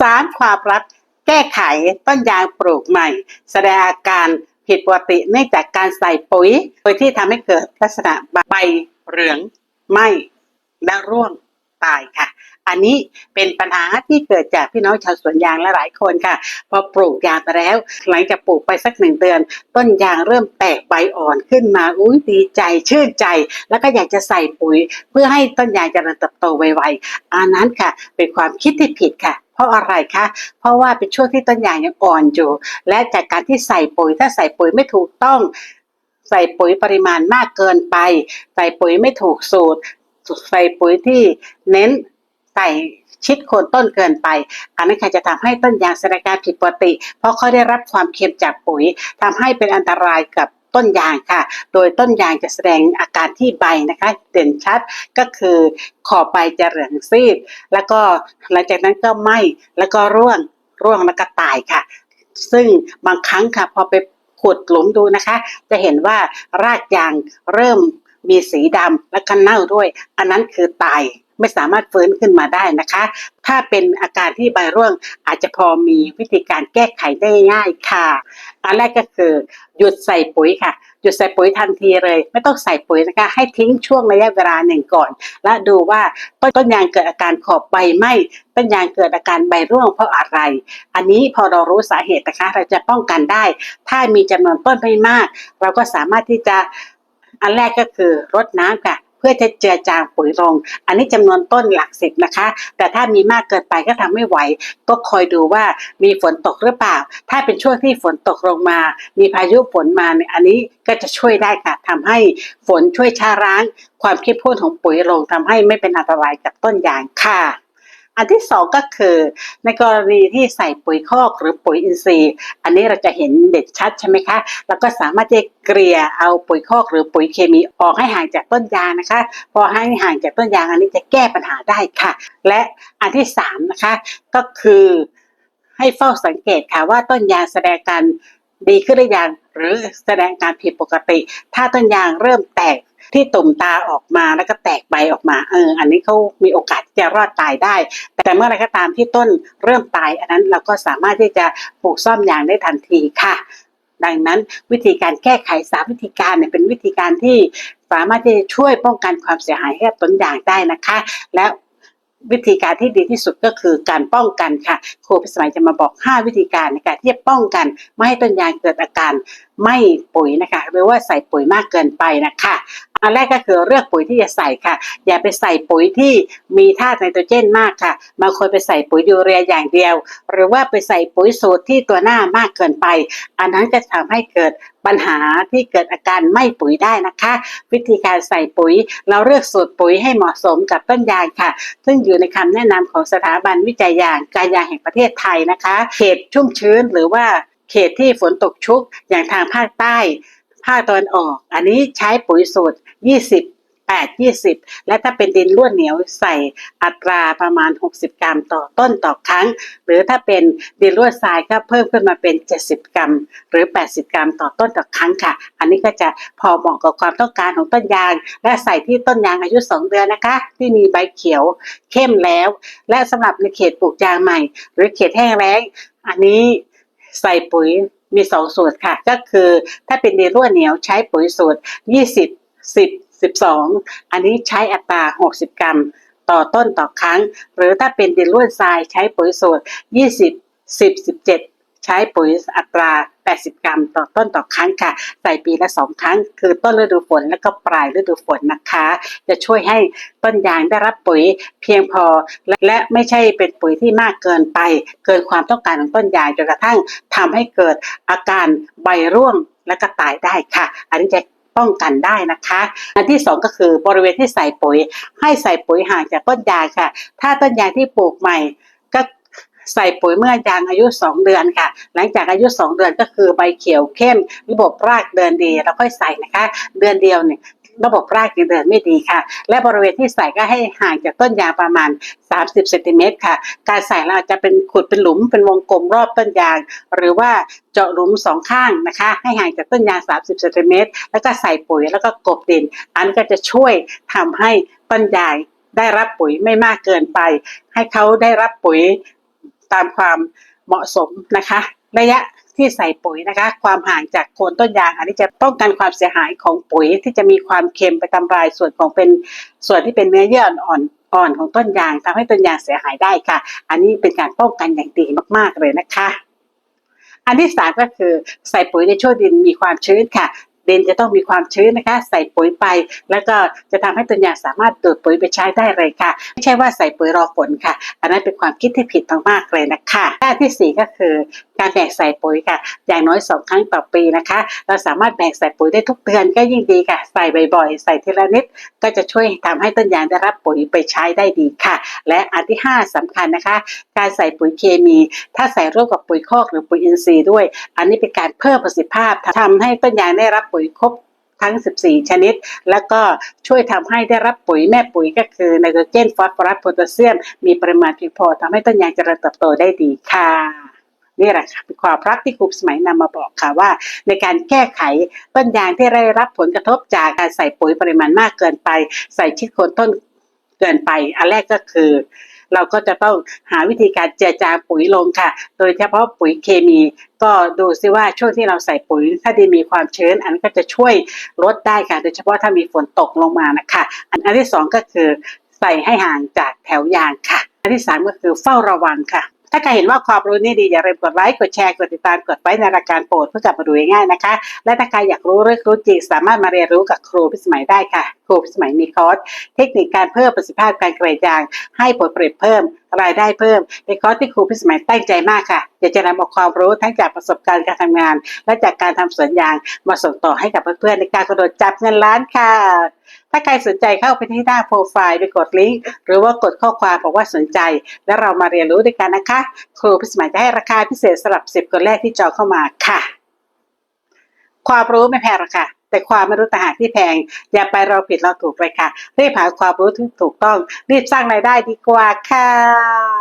สามความลับแก้ไขต้นยางปลูกใหม่ แสดงอาการผิดปกติเนื่องจากการใส่ปุ๋ยโดยที่ทำให้เกิดลักษณะใบเหลืองไหมและร่วงตายค่ะ อันนี้เป็นปัญหาที่เกิดจากพี่น้องชาวสวนยางและหลายคนค่ะ พอปลูกยางไปแล้ว หลังจากปลูกไปสักหนึ่งเดือน ต้นยางเริ่มแตกใบอ่อนขึ้นมา อุ้ยดีใจชื่นใจ แล้วก็อยากจะใส่ปุ๋ย เพื่อให้ต้นยางเจริญเติบโตไวๆอันนั้นค่ะ เป็นความคิดที่ผิดค่ะ เพราะอะไรคะ เพราะว่าเป็นช่วงที่ต้นยางยังอ่อนอยู่ และจากการที่ใส่ปุ๋ยถ้าใส่ปุ๋ยไม่ถูกต้อง ใส่ปุ๋ยปริมาณมากเกินไป ใส่ปุ๋ยไม่ถูกสูตร ใส่ปุ๋ยที่เน้นใส่ชิดโคนต้นเกินไป อันนั้ค่ะจะทำให้ต้นยางแสดงการผิดปกติ เพราะเขาได้รับความเค็มจากปุ๋ยทำให้เป็นอันตรายกับ ต้นยางค่ะ โดยต้นยางจะแสดงอาการที่ใบนะคะเด่นชัดก็คือขอบใบจะเหลืองซีด แล้วก็หลังจากนั้นก็ไหม้แล้วก็ร่วงร่วงแล้วก็ตายค่ะ ซึ่งบางครั้งค่ะพอไปขุดหลุมดูนะคะ จะเห็นว่ารากยางเริ่ม มีสีดำและก็เน่าด้วย อันนั้นคือตายไม่สามารถฟื้นขึ้นมาได้นะคะ ถ้าเป็นอาการที่ใบร่วงอาจจะพอมีวิธีการแก้ไขได้ง่ายค่ะ อันแรกก็คือหยุดใส่ปุ๋ยค่ะ หยุดใส่ปุ๋ยทันทีเลย ไม่ต้องใส่ปุ๋ยนะคะ ให้ทิ้งช่วงระยะเวลาหนึ่งก่อน และดูว่าต้นต้นยางเกิดอาการขอบใบไหมต้นยางเกิดอาการใบร่วงเพราะอะไร อันนี้พอเรารู้สาเหตุนะคะ เราจะป้องกันได้ ถ้ามีจำนวนต้นไม่มาก เราก็สามารถที่จะ อันแรกก็คือรดน้ำค่ะ เพื่อจะเจือจางปุ๋ยลง อันนี้จำนวนต้นหลักสิบนะคะ แต่ถ้ามีมากเกินไปก็ทำไม่ไหว ก็คอยดูว่ามีฝนตกหรือเปล่า ถ้าเป็นช่วงที่ฝนตกลงมา มีพายุฝนมาเนี่ยอันนี้ก็จะช่วยได้ค่ะทำให้ฝนช่วยชาร้าง ความเข้มข้นของปุ๋ยลงทำให้ไม่เป็นอันตรายกับต้นยางค่ะ อันที่สองก็คือ ในกรณีที่ใส่ปุ๋ยคอกหรือปุ๋ยอินทรีย์ อันนี้เราจะเห็นเด่นชัดใช่ไหมคะแล้วก็สามารถจะเกลี่ยเอาปุ๋ยคอกหรือปุ๋ยเคมีออกให้ห่างจากต้นยางนะคะ พอให้ห่างจากต้นยางอันนี้จะแก้ปัญหาได้ค่ะ และอันที่สามนะคะ ก็คือให้เฝ้าสังเกตค่ะว่าต้นยางแสดงการดีขึ้นหรือยังหรือแสดงการผิดปกติ ถ้าต้นยางเริ่มแตก ที่ตุ่มตาออกมาแล้วก็แตกใบออกมาเอออันนี้เขามีโอกาสที่จะรอดตายได้ แต่เมื่อไรก็ตามที่ต้นเริ่มตาย อันนั้นเราก็สามารถที่จะปลูกซ่อมยางได้ทันทีค่ะ ดังนั้นวิธีการแก้ไขสามวิธีการเนี่ยเป็นวิธีการที่สามารถที่จะช่วยป้องกันความเสียหายให้กับต้นยางได้นะคะ และวิธีการที่ดีที่สุดก็คือการป้องกันค่ะ ครูพิสมัยจะมาบอก 5 วิธีการในการที่จะป้องกัน ไม่ให้ต้นยางเกิดอาการ ไม่ปุ๋ยนะคะหรือว่าใส่ปุ๋ยมากเกินไปนะคะอันแรกก็คือเลือกปุ๋ยที่จะใส่ค่ะ อย่าไปใส่ปุ๋ยที่มีธาตุไนโตรเจนมากค่ะบางคนไปใส่ปุ๋ยยูเรียอย่างเดียว หรือว่าไปใส่ปุ๋ยสูตรที่ตัวหน้ามากเกินไป อันนั้นจะทำให้เกิดปัญหาที่เกิดอาการไม่ปุ๋ยได้นะคะ วิธีการใส่ปุ๋ย เราเลือกสูตรปุ๋ยให้เหมาะสมกับต้นยางค่ะ ซึ่งอยู่ในคำแนะนำของสถาบันวิจัยยางการยางแห่งประเทศไทยนะคะ เขตชุ่มชื้นหรือว่า เขตที่ฝนตกชุกอย่างทางภาคใต้ ภาคตะวันออก อันนี้ใช้ปุ๋ยสูตร 20 8 20 และถ้าเป็นดินร่วนเหนียวใส่อัตราประมาณ 60 กรัมต่อต้นต่อครั้ง หรือถ้าเป็นดินร่วนทรายก็เพิ่มขึ้นมาเป็น 70 กรัม หรือ 80 กรัมต่อต้นต่อครั้งค่ะ อันนี้ก็จะพอเหมาะกับความต้องการของต้นยาง และใส่ที่ต้นยางอายุ 2 เดือนนะคะ ที่มีใบเขียวเข้มแล้ว และสำหรับในเขตปลูกยางใหม่ หรือเขตแห้งแล้ง อันนี้ ใส่ปุ๋ยมีสองสูตรค่ะ ก็คือถ้าเป็นดินร่วนเหนียวใช้ปุ๋ยสูตร 20 10 12 อันนี้ใช้อัตรา 60 กรัม ต่อต้นต่อครั้ง หรือถ้าเป็นดินร่วนทรายใช้ปุ๋ยสูตร 20 10 17 ใช้ปุ๋ยอัตรา 80 กรัม ต่อต้นต่อครั้งค่ะ ใส่ปีละ2ครั้ง คือต้นฤดูฝนและก็ปลายฤดูฝนนะคะ จะช่วยให้ต้นยางได้รับปุ๋ยเพียงพอ และและไม่ใช่เป็นปุ๋ยที่มากเกินไป เกินความต้องการของต้นยางจนกระทั่งทำให้เกิดอาการใบร่วงและก็ตายได้ค่ะ อันนี้จะป้องกันได้นะคะ อันที่สองก็คือบริเวณที่ใส่ปุ๋ย ให้ใส่ปุ๋ยห่างจากต้นยางค่ะ ถ้าต้นยางที่ปลูกใหม่ ใส่ปุ๋ยเมื่อยางอายุ 2 เดือนค่ะ หลังจากอายุ 2 เดือนก็คือใบเขียวเข้ม ระบบรากเดินดีเราค่อยใส่นะคะ เดือนเดียวเนี่ยระบบรากยังเดินไม่ดีค่ะ และบริเวณที่ใส่ก็ให้ห่างจากต้นยางประมาณ 30เซนติเมตรค่ะ การใส่เราจะเป็นขุดเป็นหลุมเป็นวงกลมรอบต้นยาง หรือว่าเจาะหลุมสองข้างนะคะ ให้ห่างจากต้นยาง 30เซนติเมตรแล้วก็ใส่ปุ๋ยแล้วก็กบดิน อันก็จะช่วยทำให้ต้นยางได้รับปุ๋ยไม่มากเกินไป ให้เขาได้รับปุ๋ย ตามความเหมาะสมนะคะ ระยะที่ใส่ปุ๋ยนะคะ ความห่างจากโคนต้นยาง อันนี้จะป้องกันความเสียหายของปุ๋ยที่จะมีความเค็มไปทำลายส่วนของเป็นส่วนที่เป็นเนื้อเยื่ออ่อนอ่อนของต้นยางทำให้ต้นยางเสียหายได้ค่ะ อันนี้เป็นการป้องกันอย่างดีมากๆเลยนะคะ อันที่สามก็คือใส่ปุ๋ยในช่วงดินมีความชื้นค่ะ ดินจะต้องมีความชื้นนะคะ ใส่ปุ๋ยไป แล้วก็จะทำให้ต้นยางสามารถดูดปุ๋ยไปใช้ได้เลยค่ะ ไม่ใช่ว่าใส่ปุ๋ยรอฝนค่ะ อันนั้นเป็นความคิดที่ผิดมากๆเลยนะคะด้านที่สี่ก็คือการแบ่งใส่ปุ๋ยค่ะ อย่างน้อยสองครั้งต่อปีนะคะ เราสามารถแบ่งใส่ปุ๋ยได้ทุกเดือนก็ยิ่งดีค่ะ ใส่บ่อยๆ ใส่ทีละนิด ก็จะช่วยทำให้ต้นยางได้รับปุ๋ยไปใช้ได้ดีค่ะ และอันที่ห้าสำคัญนะคะ การใส่ปุ๋ยเคมี ถ้าใส่ร่วมกับปุ๋ยคอกหรือปุ๋ยอินทรีย์ด้วย อันนี้เป็นการเพิ่มประสิทธิภาพทำให้ต้นยางได้รับปุ๋ยครบทั้ง 14 ชนิด แล้วก็ช่วยทำให้ได้รับปุ๋ยแม่ปุ๋ยก็คือไนโตรเจนฟอสฟอรัสโพแทสเซียม มีปริมาณเพียงพอทำให้ต้นยางเจริญเติบโตได้ดีค่ะ นี่แหละค่ะเป็นความรักที่ครูสมัยนำมาบอกค่ะว่า ในการแก้ไขต้นยางที่ได้รับผลกระทบจากการใส่ปุ๋ยปริมาณมากเกินไป ใส่ชิดโคนต้นเกินไป อันแรกก็คือ เราก็จะต้องหาวิธีการเจือจาปุ๋ยลงค่ะ โดยเฉพาะปุ๋ยเคมี ก็ดูซิว่าช่วงที่เราใส่ปุ๋ย ถ้าดินมีความชื้น อันก็จะช่วยลดได้ค่ะ โดยเฉพาะถ้ามีฝนตกลงมานะคะอันอันที่สองก็คือใส่ให้ห่างจากแถวยางค่ะ อันที่สามก็คือเฝ้าระวังค่ะ ถ้าใครเห็นว่าความรู้นี่ดีอย่าลืมกดไลค์ กดแชร์ กดติดตาม กดไว้ในรายการโปรดเพื่อกลับมาดูง่ายๆนะคะ และถ้าใครอยากรู้เรื่องรู้จริงสามารถมาเรียนรู้กับครูพิสมัยได้ค่ะ ครูพิสมัยมีคอร์สเทคนิคการเพิ่มประสิทธิภาพการกรีดยาง ให้ผลผลิตเพิ่มรายได้เพิ่มเป็นคอร์สที่ครูพิสมัยตั้งใจมากค่ะ อยากจะนำเอาความรู้ทั้งจากประสบการณ์การทำงาน และจากการทำสวนยางมาส่งต่อให้กับเพื่อนๆในการกระโดดจับเงินล้านค่ะ ถ้าใครสนใจเข้าไปที่หน้าโปรไฟล์ไปกดลิงก์หรือว่ากดข้อความบอกว่าสนใจ แล้วเรามาเรียนรู้ด้วยกันนะคะ ครูพิสมัยจะให้ราคาพิเศษสำหรับ 10 คนแรกที่จองเข้ามาค่ะ ความรู้ไม่แพงหรอกค่ะ แต่ความไม่รู้ต่างหากที่แพง อย่าไปเราผิดเราถูกเลยค่ะรีบหาความรู้ที่ถูกต้อง รีบสร้างรายได้ดีกว่าค่ะ